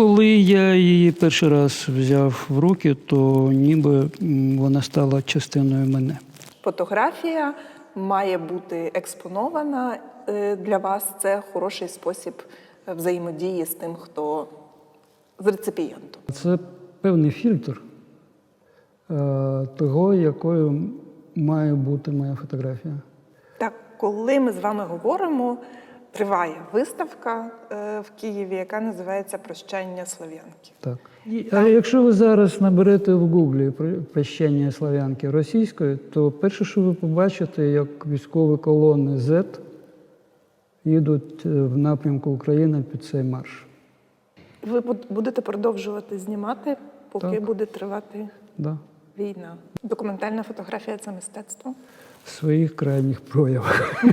Коли я її перший раз взяв в руки, то ніби вона стала частиною мене. Фотографія має бути експонована е, для вас. Це хороший спосіб е, взаємодії з тим, хто з реципієнтом. Це певний фільтр е, того, якою має бути моя фотографія. Так, коли ми з вами говоримо, триває виставка е, в Києві, яка називається Прощання Слов'янки. Так. А якщо ви зараз наберете в Гуглі «Про- прощення слав'янки російською, то перше, що ви побачите, як військові колони Z їдуть е, в напрямку України під цей марш. Ви буд- будете продовжувати знімати, поки Так. буде тривати Да. війна. Документальна фотографія це мистецтво. В своїх крайніх проявах.